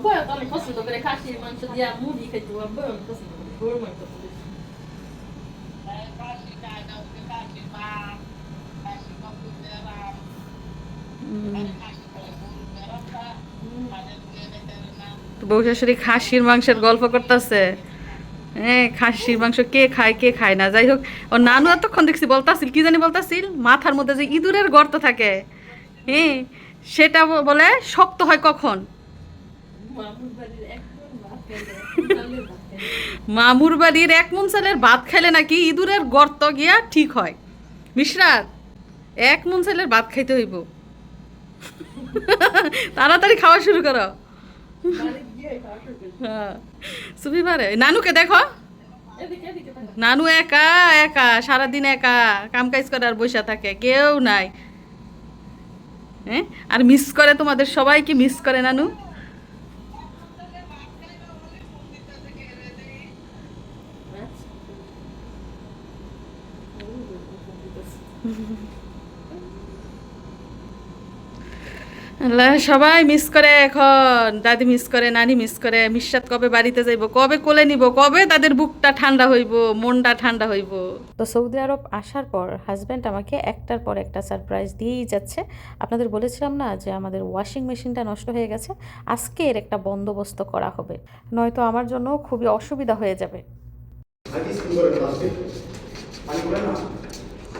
আব্বু তো অনেক পছন্দ করে খাসির। বউ শাশুড়ি খাসির মাংসের গল্প করতেছে হ্যাঁ খাসির মাংস কে খায় কে খায় না যাই হোক ও নানু এতক্ষণ দেখছি বলতাছিল কি জানি বলতাছিল মাথার মধ্যে যে ইঁদুরের গর্ত থাকে হ্যাঁ সেটা বলে শক্ত হয় কখন মামুর বাড়ির। এক মন চালের ভাত খাইলে নাকি ইঁদুরের গর্ত গিয়া ঠিক হয়। মিশরাত এক মন চালের ভাত খাইতে হইব। তাড়াতাড়ি খাওয়া শুরু করো। হ্যাঁ। সুবি পারে নানুকে দেখো। নানু একা একা সারাদিন একা কাম কাজ করে আর বসে থাকে কেউ নাই। হ্যাঁ? আর মিস করে তোমাদের সবাইকে মিস করে নানু। সবাই মিস করে এখন। দাদি মিস করে নানি মিস করে। মিশাত কবে বাড়িতে যাইব কবে কোলে নিব কবে তাদের বুকটা ঠান্ডা হইব মনটা ঠান্ডা হইব? তো সৌদি আরব আসার পর হাজব্যান্ড আমাকে একটার পর একটা সারপ্রাইজ দিয়েই যাচ্ছে। আপনাদের বলেছিলাম না যে আমাদের ওয়াশিং মেশিনটা নষ্ট হয়ে গেছে? আজকে এর একটা বন্দোবস্ত করা হবে। নয়তো আমার জন্য খুবই অসুবিধা হয়ে যাবে।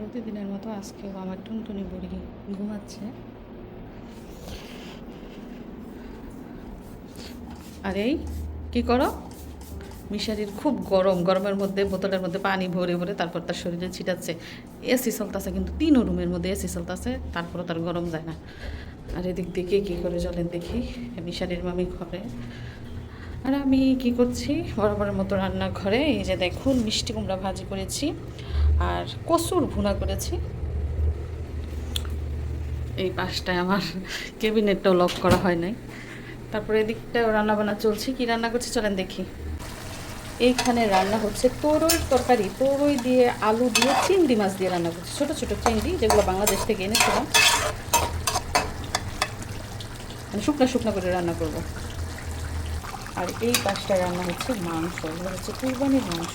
প্রতিদিনের মতো আজকেও আমার টুনটুনি বুড়ি ঘুমাচ্ছে। আর এই, কি করো? মিশারির খুব গরম, গরমের মধ্যে, বোতলের মধ্যে পানি ভরে ভরে তারপর তার শরীরে ছিটাচ্ছে। এসি চলতেছে কিন্তু তিনও রুমের মধ্যে এসি চলতেছে, তারপরও তার গরম যায় না। আর এদিক দিকে কী করে চলেন দেখি, মিশারির মামি ঘরে। আর আমি কি করছি? বরাবরের মতো রান্নাঘরে এই যে দেখুন, মিষ্টি কুমড়া ভাজি করেছি আর কচুর ভুনা করেছি। এই পাশটায় আমার কেবিনেটটাও লক করা হয় নাই। তারপরে এদিকটাও রান্না বান্না চলছে। কি রান্না করছি চলেন দেখি। এইখানে রান্না হচ্ছে তোরইর তরকারি। তোরই দিয়ে আলু দিয়ে চিংড়ি মাছ দিয়ে রান্না করছি। ছোটো ছোটো চিংড়ি যেগুলো বাংলাদেশ থেকে এনেছিলাম। মানে শুকনো শুকনো করে রান্না করব। আর এই পাঁচটা রান্না হচ্ছে মাংস এগুলো হচ্ছে কুরবানির মাংস।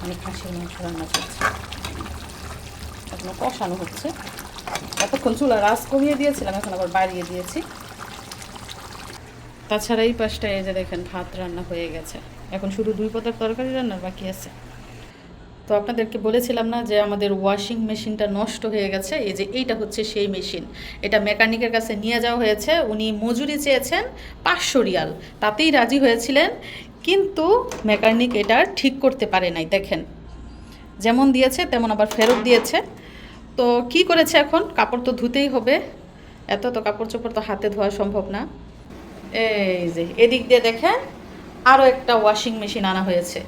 মানে খাসির মাংস রান্না করছে। এখনও কষানো হচ্ছে। এতক্ষণ চুলা রাস কমিয়ে দিয়েছিলাম, এখন আবার বাড়িয়ে দিয়েছি। তাছাড়া এই পাশটা এই যে দেখেন, ভাত রান্না হয়ে গেছে। এখন শুধু দুই পদের তরকারি রান্না বাকি আছে। তো আপনাদেরকে বলেছিলাম না যে আমাদের ওয়াশিং মেশিনটা নষ্ট হয়ে গেছে? এই যে এইটা হচ্ছে সেই মেশিন এটা মেকানিকের কাছে নিয়ে যাওয়া হয়েছে। উনি মজুরি চেয়েছেন পাঁচশো রিয়াল। তাতেই রাজি হয়েছিলেন, কিন্তু মেকানিক এটা ঠিক করতে পারে নাই, দেখেন। যেমন দিয়েছে, তেমন আবার ফেরত দিয়েছে। তো কি করেছে এখন? কাপড় তো ধুতেই হবে। এত তো কাপড় চোপড় তো হাতে ধোয়া সম্ভব না। এই যে, এদিক দিয়ে দেখেন আরও একটা ওয়াশিং মেশিন আনা হয়েছে।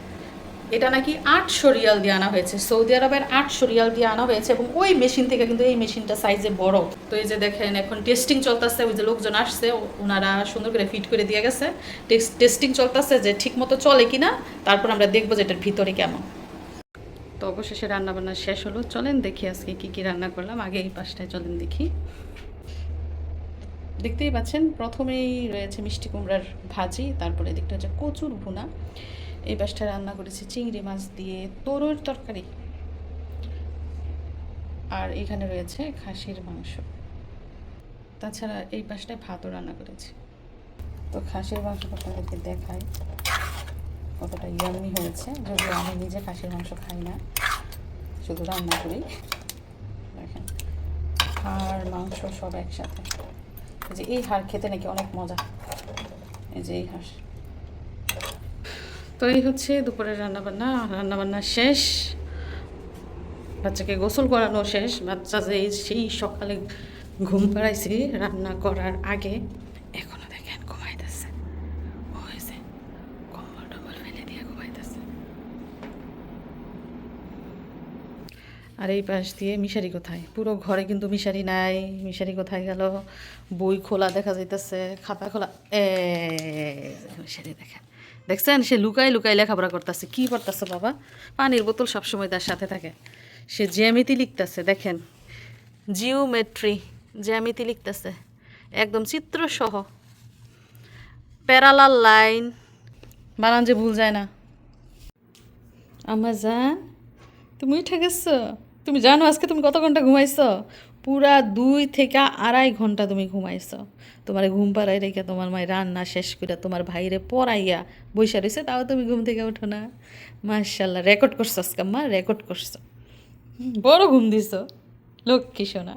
এটা নাকি আটশো রিয়াল দিয়ে আনা হয়েছে। সৌদি আরবের আটশো রিয়াল দিয়ে আনা হয়েছে এবং ওই মেশিন থেকে কিন্তু এই মেশিনটা সাইজে বড়। তো এই যে দেখেন, এখন টেস্টিং চলতেছে, ওই যে লোকজন আসছে ওনারা সুন্দর করে ফিট করে দিয়ে গেছে। টেস্টিং চলতেছে যে ঠিক মতো চলে কিনা, তারপর আমরা দেখব যে এটার ভিতরে কেমন। তো অবশেষে রান্না বান্না শেষ হলো। চলেন দেখি আজকে কি কি রান্না করলাম। আগে এই পাশটায় চলেন দেখি। দেখতেই পাচ্ছেন, প্রথমেই রয়েছে মিষ্টি কুমড়ার ভাজি, তারপরে এদিকটা হচ্ছে কচুর ভুনা। এই পাশটা রান্না করেছি, চিংড়ি মাছ দিয়ে, তরুর তরকারি। আর এখানে রয়েছে খাসির মাংস। তাছাড়া এই পাশটায় ভাতও রান্না করেছি। তো খাসির মাংস আপনাদেরকে দেখাই কতটা ইয়ামি হয়েছে। যদিও আমি নিজে খাসির মাংস খাই না, শুধু রান্না করি। দেখেন হাড় মাংস সব একসাথে। এই যে এই হাড় খেতে নাকি অনেক মজা। এই যে এই হাঁস তো এই হচ্ছে দুপুরের রান্নাবান্না রান্নাবান্না শেষ। বাচ্চাকে গোসল করানো শেষ। বাচ্চা যে সেই সকালে ঘুম পাড়াইছি রান্না করার আগে। এখনও দেখেন ঘুমাইতেছে। ঘুমাইতেছে। আর এই পাশ দিয়ে মিশারি কোথায়? পুরো ঘরে কিন্তু মিশারি নাই। মিশারি কোথায় গেল? বই খোলা দেখা যাইতেছে, খাতা খোলা। এ মিশারি দেখেন। দেখছেন, সে লুকাই লুকাই লেখাপড়া করতেছে। কি করতেছে বাবা? পানির বোতল সবসময় তার সাথে থাকে। সে জ্যামিতি লিখতেছে, দেখেন। জিওমেট্রি, জ্যামিতি লিখতেছে। একদম চিত্রসহ। Parallel line. বানান যে ভুল যায় না। আমার জান, তুমি উঠে গেছো? তুমি জানো আজকে তুমি কত ঘণ্টা ঘুমাইছো? পুরা দুই থেকে আড়াই ঘণ্টা তুমি ঘুমাইছো। তোমার ঘুম পাড়াই রেখে তোমার মায়ের রান্না শেষ করে তোমার ভাইরে পড়াইয়া বৈশা রয়েছে তাও তুমি ঘুম থেকে ওঠো না। মার্শাল্লাহ রেকর্ড করছ আজকে, মা রেকর্ড করছ। বড় ঘুম দিছো, লক্ষ্মী সোনা।